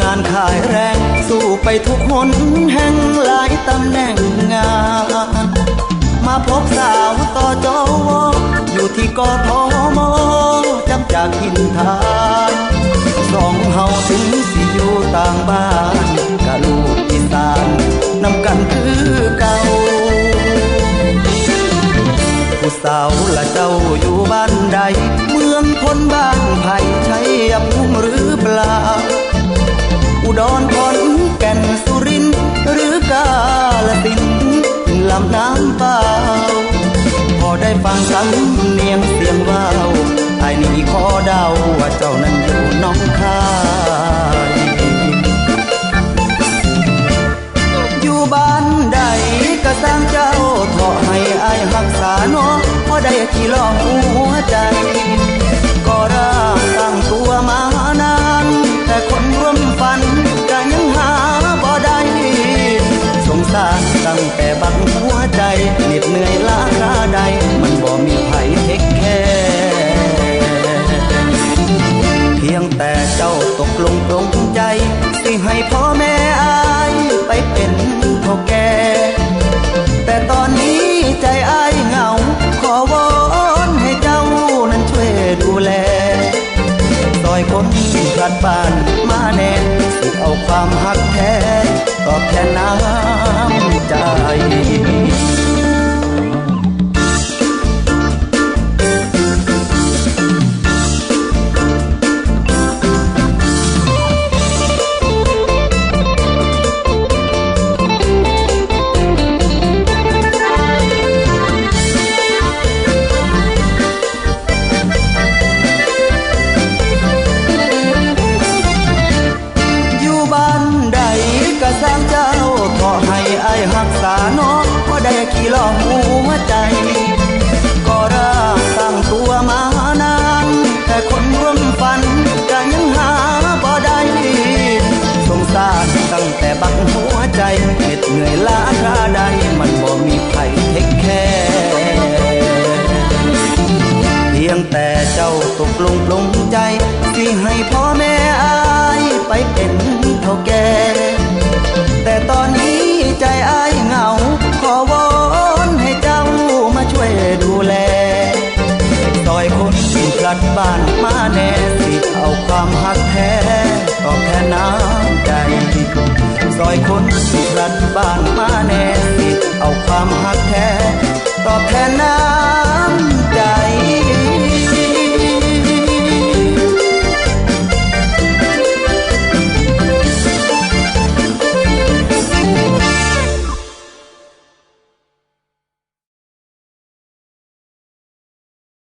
งานขายแรง สู้ไปทุกหนแห่งหลายตำแหน่งงาน มาพบสาวต่อจอวอยู่ที่กทมจำจากหินทานสองเฮาถึงสิอยู่ต่างบ้านกะลูกอีสานนำกันคือเก่าผู้สาวละเจ้าอยู่บ้านใด เมืองคนบ้านไผ่ ฟังสำเนียงเสียงว่าวไอ้นี่ขอเดาว่าเจ้านั้นอยู่น้องคายอยู่บ้านใดก็สร้างเจ้าเถาะให้อายรักษาเนาะพอได้ที่ลอง ใจ สิให้พ่อแม่อายไปเป็นเท่าแก่แต่ตอนนี้ใจอายเหงา ขอวอนให้เจ้านั้นช่วยดูแลซอยคนพลัดบ้านมาแน่สิเอาความหักแท้ตอบแทนน้ำใจ กี่ล้อหัวใจ ก็ร่างตั้งตัวมานาน แต่คนร่วมฝันก็ยังหาบ่ได้สงสารตั้งแต่บักหัวใจเหน็ดเหนื่อยล้าคาใดมันบ่มีใครเทคแคร์เพียงแต่เจ้าตกลงปลงใจ ที่ให้พ่อแม่อา